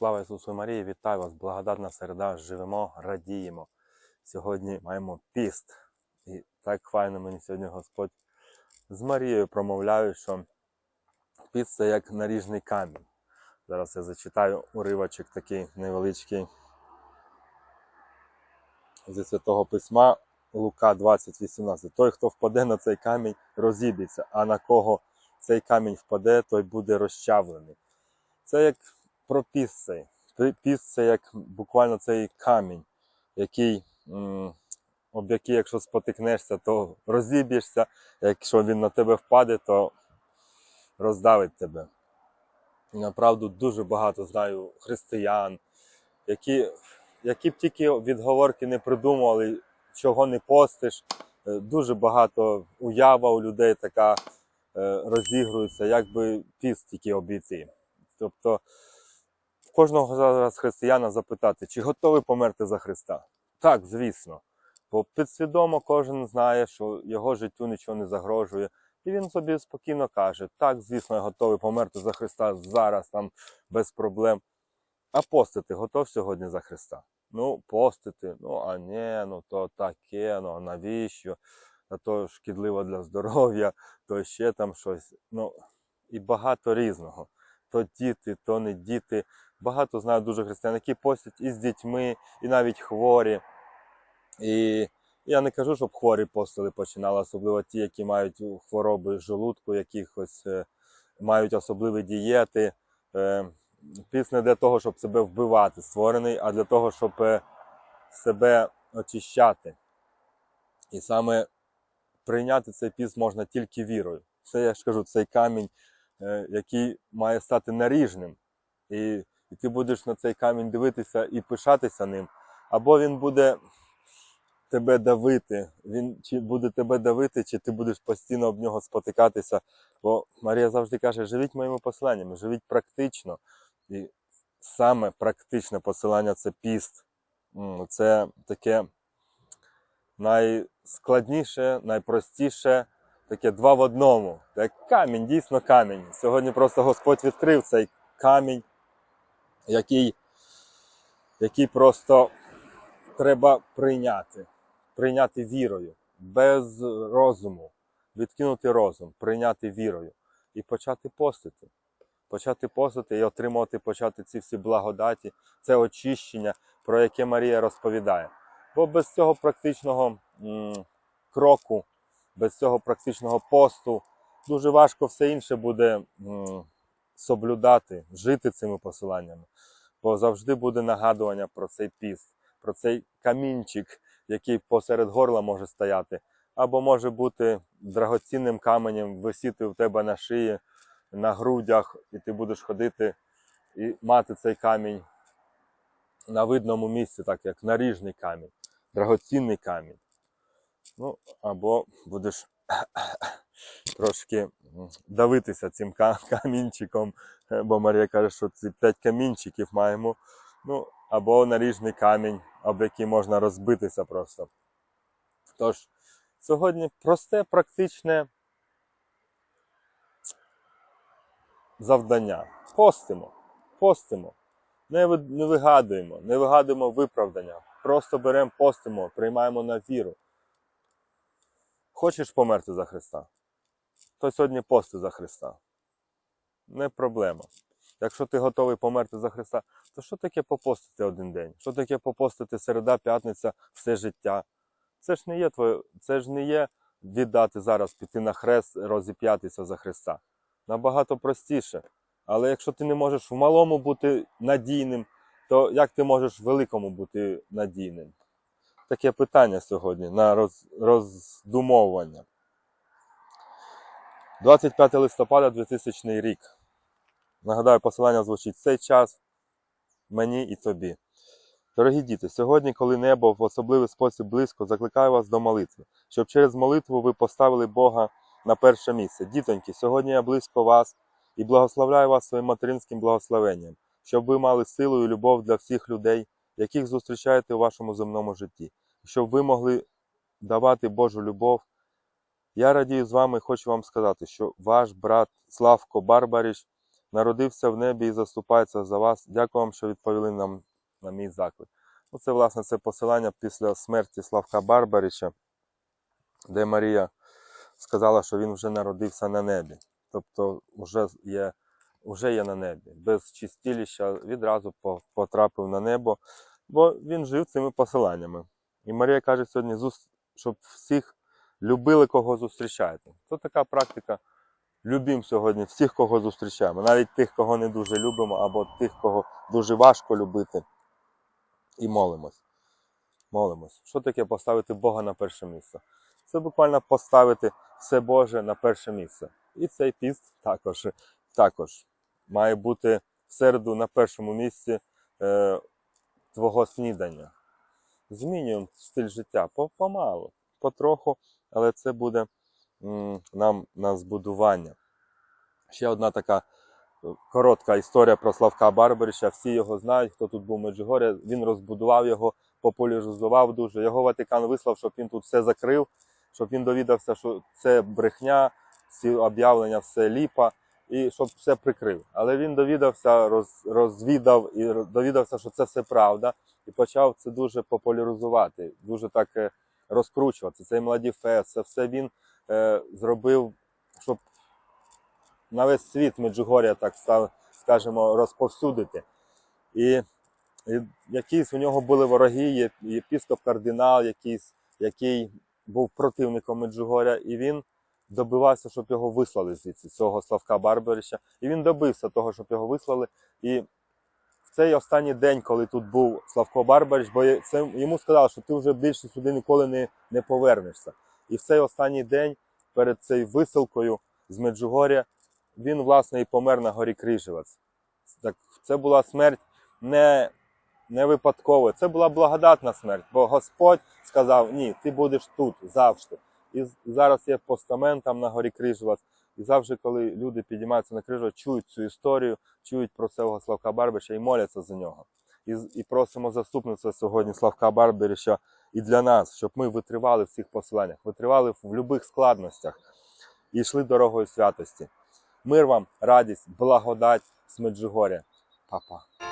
Слава Ісусу Марії, вітаю вас, благодатна середа, живемо, радіємо. Сьогодні маємо піст. І так файно мені сьогодні Господь з Марією промовляє, що піст це як наріжний камінь. Зараз я зачитаю уривочок такий невеличкий зі Святого Письма Лука 20.18. Той, хто впаде на цей камінь, розіб'ється, а на кого цей камінь впаде, той буде розчавлений. Це як про піст цей. Піст це як буквально цей камінь, який, об який, якщо спотикнешся, то розіб'єшся, якщо він на тебе впаде, то роздавить тебе. І направду дуже багато знаю християн, які, які б тільки відговорки не придумували, чого не постиш. Е, Дуже багато уява у людей така е, розігрується, як би піст тільки обійти. Тобто кожного зараз християна запитати, чи готовий померти за Христа? Так, звісно. Бо підсвідомо кожен знає, що його життю нічого не загрожує. І він собі спокійно каже: так, звісно, я готовий померти за Христа зараз, там без проблем. А постити готов сьогодні за Христа? Ну, постити, ну а ні, ну то таке, ну а навіщо? А то шкідливо для здоров'я, то ще там щось. Ну, і багато різного. То діти, то не діти. Багато знаю дуже християн, які постять і з дітьми, і навіть хворі. І я не кажу, щоб хворі постили починали, особливо ті, які мають хвороби желудку, якихось е, мають особливі дієти. Е, Піс не для того, щоб себе вбивати, створений, а для того, щоб е, себе очищати. І саме прийняти цей піс можна тільки вірою. Це я ж кажу, цей камінь, який має стати наріжним. І, і ти будеш на цей камінь дивитися і пишатися ним. Або він буде тебе давити, він чи буде тебе давити, чи ти будеш постійно об нього спотикатися. Бо Марія завжди каже: живіть моїми посланнями, живіть практично. І саме практичне посилання це піст. Це таке найскладніше, найпростіше, таке два в одному. Як камінь, дійсно камінь. Сьогодні просто Господь відкрив цей камінь, який, який просто треба прийняти. Прийняти вірою, без розуму, відкинути розум, прийняти вірою і почати постити. Почати постити і отримувати, почати ці всі благодаті, це очищення, про яке Марія розповідає. Бо без цього практичного м, кроку, без цього практичного посту дуже важко все інше буде м, соблюдати, жити цими посиланнями. Бо завжди буде нагадування про цей піст, про цей камінчик, який посеред горла може стояти, або може бути драгоцінним каменем, висіти в тебе на шиї, на грудях, і ти будеш ходити і мати цей камінь на видному місці, так як наріжний камінь, драгоцінний камінь. Ну, або будеш трошки давитися цим камінчиком, е, бо Марія каже, що ці п'ять камінчиків маємо. Ну, або наріжний камінь, об який можна розбитися просто. Тож, сьогодні просте, практичне завдання. Постимо, постимо. Не вигадуємо, не вигадуємо виправдання. Просто беремо, постимо, приймаємо на віру. Хочеш померти за Христа? То сьогодні пости за Христа. Не проблема. Якщо ти готовий померти за Христа, то що таке попостити один день? Що таке попостити середа, п'ятниця, все життя? Це ж не є твоє, це ж не є віддати зараз, піти на хрест, розіп'ятися за Христа. Набагато простіше. Але якщо ти не можеш в малому бути надійним, то як ти можеш в великому бути надійним? Таке питання сьогодні на роз, роздумовування. 25 листопада 2000 рік. Нагадаю, посилання звучить цей час мені і тобі. Дорогі діти, сьогодні, коли небо в особливий спосіб близько, закликаю вас до молитви, щоб через молитву ви поставили Бога на перше місце. Дітоньки, сьогодні я близько вас і благословляю вас своїм материнським благословенням, щоб ви мали силу і любов для всіх людей, яких зустрічаєте у вашому земному житті, щоб ви могли давати Божу любов. Я радію з вами, хочу вам сказати, що ваш брат Славко Барбаріч народився в небі і заступається за вас. Дякую вам, що відповіли нам на мій заклик. Ну, це, власне, це посилання після смерті Славка Барбарича, де Марія сказала, що він вже народився на небі. Тобто вже є, вже є на небі. Без чистіліща відразу потрапив на небо, бо він жив цими посиланнями. І Марія каже сьогодні, щоб всіх любили, кого зустрічаєте. Це така практика. Любім сьогодні всіх, кого зустрічаємо, навіть тих, кого не дуже любимо, або тих, кого дуже важко любити. І молимось. Молимось. Що таке поставити Бога на перше місце? Це буквально поставити все Боже на перше місце. І цей піст також, також має бути в середу на першому місці е, твого снідання. Змінюємо стиль життя помалу, потроху, але це буде нам на збудування. Ще одна така е, коротка історія про Славка Барбарича. Всі його знають, хто тут був в Меджугорі. Він розбудував його, популяризував дуже. Його Ватикан вислав, щоб він тут все закрив, щоб він довідався, що це брехня, всі об'явлення, все ліпа, і щоб все прикрив. Але він довідався, роз, розвідав і довідався, що це все правда, і почав це дуже популяризувати, дуже так е, розкручувати. Цей младіфест, це все він е, зробив, щоб на весь світ Меджугор'я, так став, скажімо, розповсюдити. І, і якісь у нього були вороги, єпіскоп кардинал, якийсь, який був противником Меджугоря, і він добивався, щоб його вислали звідси, цього Славка Барбарича. І він добився того, щоб його вислали. І цей останній день, коли тут був Славко Барбарич, бо це, йому сказали, що ти вже більше сюди ніколи не, не повернешся. І в цей останній день перед цією висилкою з Меджугоря він, власне, і помер на горі Крижевець. Так, це була смерть не, не випадкова, це була благодатна смерть, бо Господь сказав: ні, ти будеш тут завжди. І зараз є постамент там на горі Крижевець. І завжди, коли люди підіймаються на крижу, чують цю історію, чують про цього Славка Барбича і моляться за нього. І, і просимо заступництва сьогодні Славка Барбарича і для нас, щоб ми витривали в цих посиланнях, витривали в будь-яких складностях і йшли дорогою святості. Мир вам, радість, благодать з Меджугоря. Па-па.